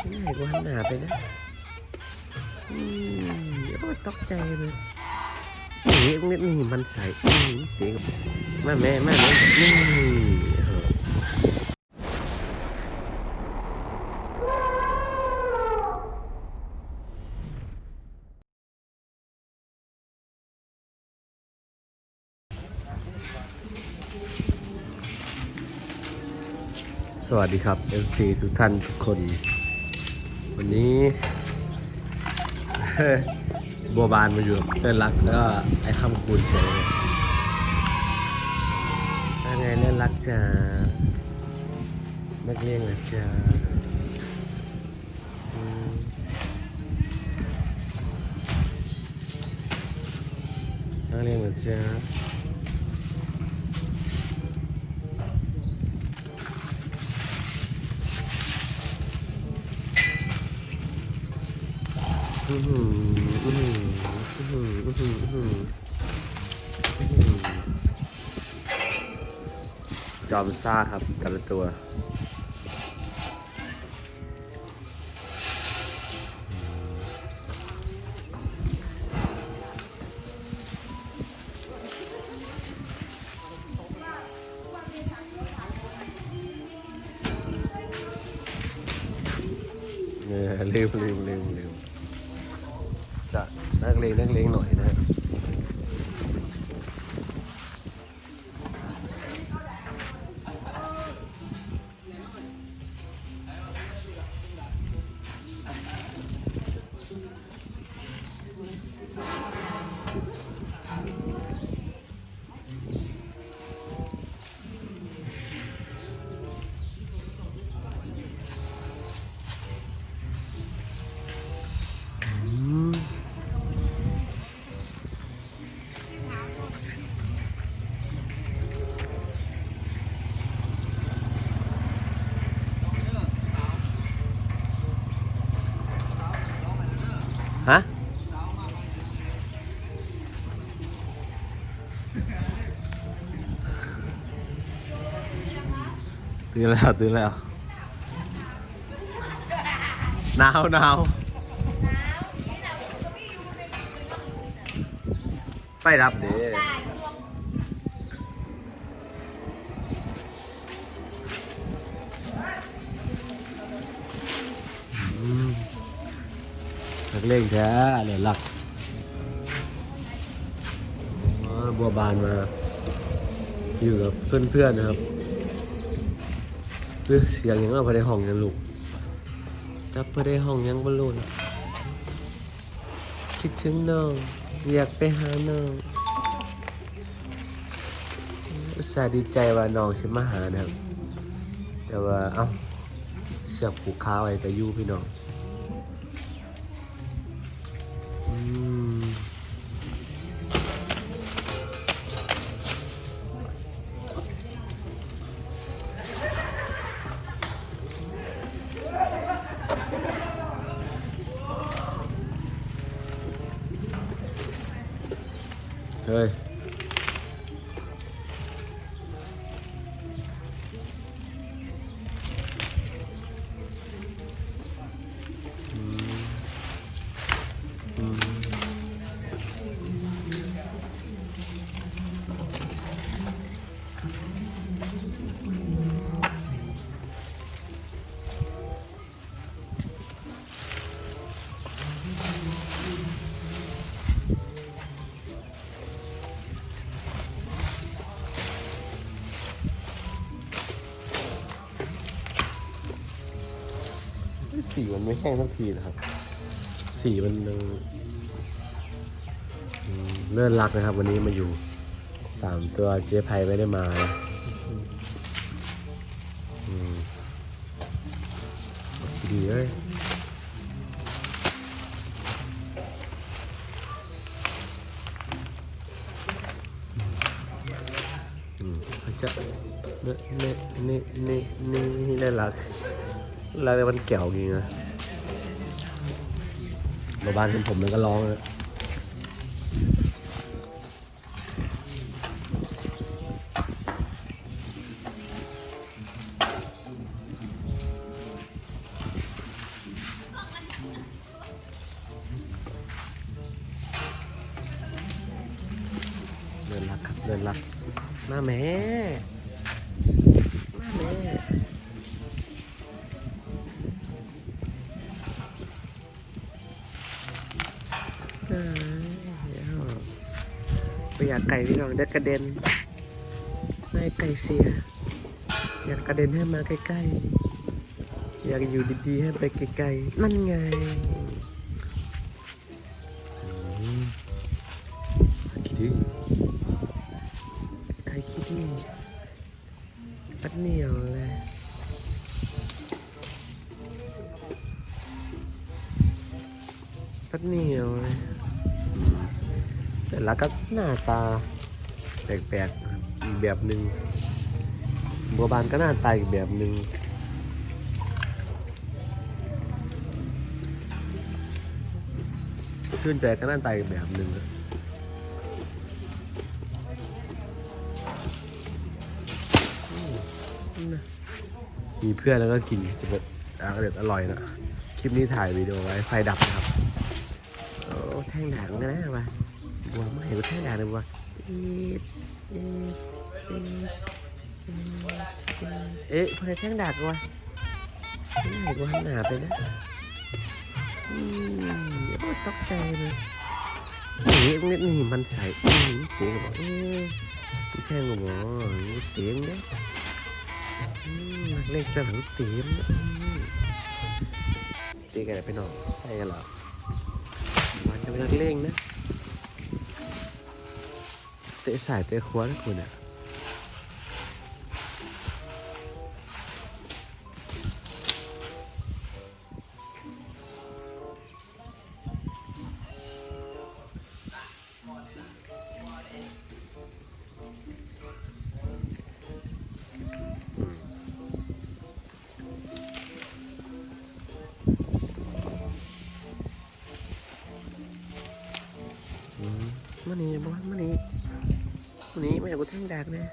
ไห้กูหันหนาไปนะอืมโอ้ตกใจเลยนี่นี่นี่มันใส่อืมเสียงมาแม่มาแม่นี่เออสวัสดีครับ MC ทุกท่านทุกคน วันนี้บัวบานมาอยู่เพื่อนรักแล้วก็ไอ้คำคูณเฉยเลยว่าไงเล่นรักจ้านักเรียนเหรอจ้านักเรียนเหรอจ้า อือหืออือหืออือหืออือหืออือหือจอมซ่าครับแต่ละตัวเออลืมลืมลืมลืม นักเลงนักเลงหน่อยนะ ตื่นแล้วตื่นแล้วหนาวหนาวไฟดับเด้อืมนักเล่งแท้เลยหลักบัวบานมา อยู่กับเพื่อนๆนะครับ ฮ้ยเสียงยังเอาไปในห้องยังลูกจับไปในห้องยังบอลลูนคิดถึงน้องอยากไปหาน้องอุตส่าห์ดีใจว่าน้องฉันมาหานะครับแต่ว่าเอ้าเสือกผูกค้าไว้แต่ยู่พี่น้องอืม เฮ้ มันไม่แห้งสักทีนะครับ สีมันยังเลื่อนรักนะครับ วันนี้มาอยู่สามตัวเจ๊ไพไม่ได้มาดีเลยเขาจะเนี่ยเนี่ยเนี่ยเนี่ยเนี่ยเลื่อนรักรักแต่มันแก้วจริงนะ โรบ้านเห็นผมมันก็ร้องนะเดินลักครับเดินลักมาแม่มาแม่ ไก่พี่น้องเด็กกระเด็นไม่ให้ไก่เสีย อยากกระเด็นให้มาใกล้ๆ อยากอยู่ดีๆให้ไปไกลๆนั่นไงคิดดิไอ้คิดดิปัดเหนียวเลยปัดเหนียวเลย แต่ละก็หน้าตาแปลกๆอีกแบบหนึ่งบัวบานก็หน้าตาอีกแบบหนึ่งชื่นใจก็หน้าตาอีกแบบหนึ่งมีเพื่อนแล้วก็กินจะแบบอร่อยอร่อยนะ คลิปนี้ถ่ายวิดีโอไว้ไฟดับนะครับ โอ้ แท่งด่างกันนะวะ บัวไม่เห็นว่าแท่งด่าเลยบัวเอ๊ะพอได้แท่งด่างวะไม่เห็นว่าหนาไปนะอืมโอ้ตกใจเลยเอ๊ะนี่นี่มันใส่อืมเสียงบอกเอ๊ะแท่งก็บอกเสียงเด้อืมเล่นจะหลังเตียมตีกันไปหน่อยใส่กันหรอมันจะเป็นนักเล่งนะ เตะสายเตะขวานะคุณอะ ท่งดักนะ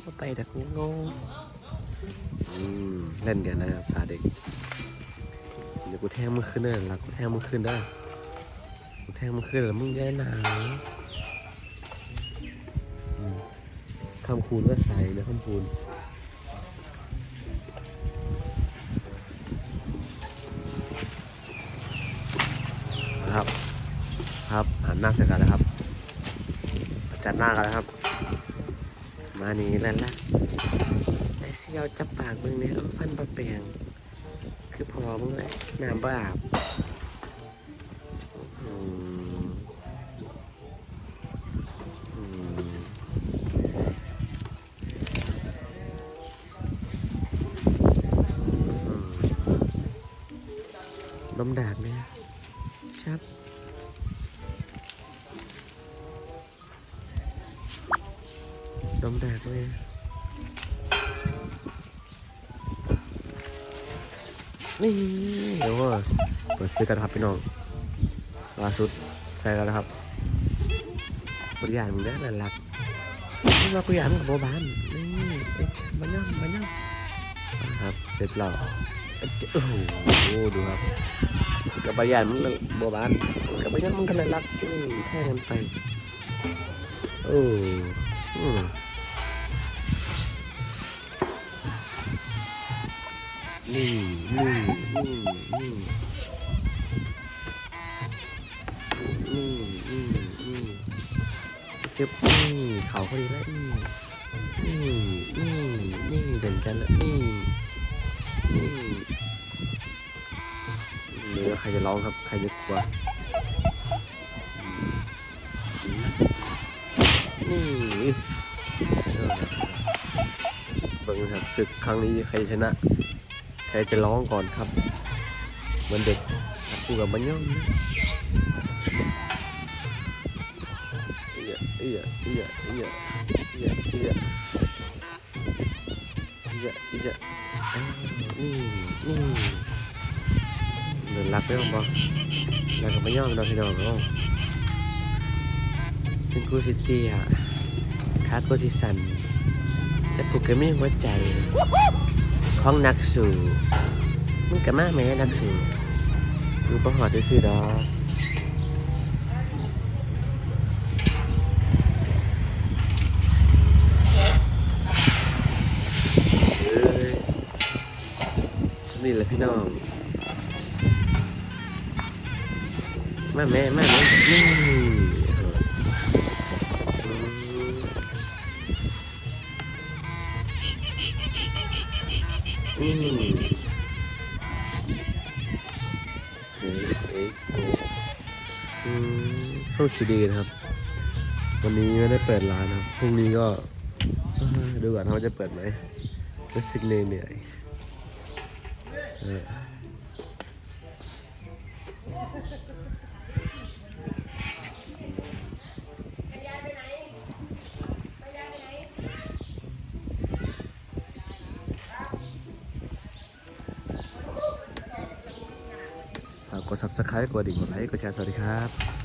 เอาไปดักงูงงเล่นกันนะครับชาเด็กเดี๋ยวกูแทงมึงขึ้นได้หรอกูแทงมึงขึ้นได้กูแทงมึงขึ้นแล้วมึงได้หนาวคำคูณก็ใส่นะคำคูณนะครับ ครับหันหน้าใส่กันแล้วครับจัดหน้ากันแล้วครับ มานี่แล้วล่ะไอ้เสี่ยวจับปากมึงเนี่ยเอาฟันปลาแปลงคือพอมึงเลยน้ำบาอาบอืมอืมอืมลมดากเนี่ยชับ มแดดเลยนี่เดี๋ยวว่าเปิดซื้อกันครับพี่น้องล่าสุดใส่กันแล้วครับบริยานมึงได้หลักนี่มากุยานกับโบบานนี่เอ๊ะมาย่ำมาย่ำครับเสร็จแล้วโอ้โหดูครับกับบริยานมึงโบบานกับบริยานมึงกันเลยรักแท่กันไปโอ้ นี่นี่นี่นี่นี่นี่นี่เก็บนี่เขาพอดีแล้วนี่นี่นี่นี่เด่นกันแล้วนี่นี่เหลือใครจะร้องครับใครจะกลัวนี่เออเบิ่งครับศึกครั้งนี้ใครชนะ ใครจะร้องก่อนครับ เหมือนเด็กกูกับมันย่อมนะเอียเอียเอียเอียเอียเอียเอียเอียอ้าวนี่นี่เดินรักไปบ้างบ่รักกับมันย่อมเราพี่น้องเราเป็นกูสิเตียขาร์กูสิสันแต่กูก็ไม่หัวใจ ห้องนักสูมันก็มาไหมนักสูดูประหอดซื่อดอกนี่แหละพี่น้องมาแม่มาแม่ นี่อืมนี่เอ๊ะเอ๊ะโอ้อืมโชคดีนะครับ วันนี้ไม่ได้เปิดร้านนะครับพรุ่งนี้ก็ดูก่อนว่าจะเปิดไหมรู้สึกเหนื่อยๆเออฝากกด subscribe กดดิ่งกดไลค์กดแชร์สวัสดีครับ